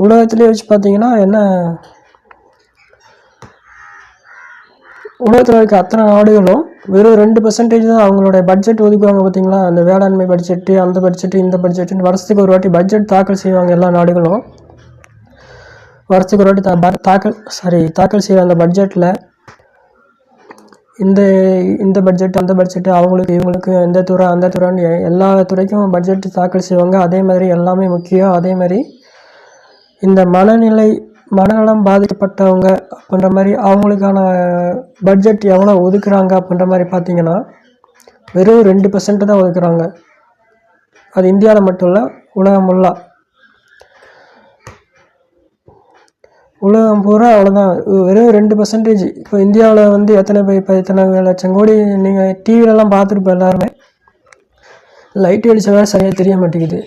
உலகத்திலே வச்சு பார்த்தீங்கன்னா என்ன? உலகத்தில் இருக்க அத்தனை நாடுகளும் வெறும் ரெண்டு பர்சன்டேஜ் தான் அவங்களோட பட்ஜெட் ஒதுக்குவாங்க பார்த்தீங்களா? அந்த வேளாண்மை பட்ஜெட்டு அந்த பட்ஜெட்டு இந்த பட்ஜெட்டுன்னு வருஷத்துக்கு ஒரு வாட்டி பட்ஜெட் தாக்கல் செய்வாங்க எல்லா நாடுகளும். வருஷத்துக்கு ஒரு வாட்டி தா ப- தாக்கல் சாரி தாக்கல் செய்கிற அந்த பட்ஜெட்டில் இந்த இந்த பட்ஜெட் அந்த பட்ஜெட்டு அவங்களுக்கு இவங்களுக்கு இந்த துறை அந்த துறைன்னு எ- எல்லா துறைக்கும் பட்ஜெட் தாக்கல் செய்வாங்க. அதே மாதிரி எல்லாமே முக்கியம். அதே மாதிரி இந்த மனநிலை மனநலம் பாதிக்கப்பட்டவங்க அப்படின்ற மாதிரி அவங்களுக்கான பட்ஜெட் எவ்வளோ ஒதுக்குறாங்க அப்படின்ற மாதிரி பார்த்தீங்கன்னா வெறும் ரெண்டு பர்சன்ட் தான் ஒதுக்குறாங்க. அது இந்தியாவில் மட்டும் இல்லை உலகம் ஃபுல்லாக உலகம் பூரா அவ்வளோதான் வெறும் ரெண்டு பர்சன்டேஜ் இப்போ இந்தியாவில் வந்து எத்தனை பேர் இப்போ எத்தனை லட்சம் கோடி நீங்கள் டிவிலலாம் பார்த்துருப்போம் எல்லாருமே. லைட் வெளிச்சம் வேறு சரியாக தெரிய மாட்டேங்குது.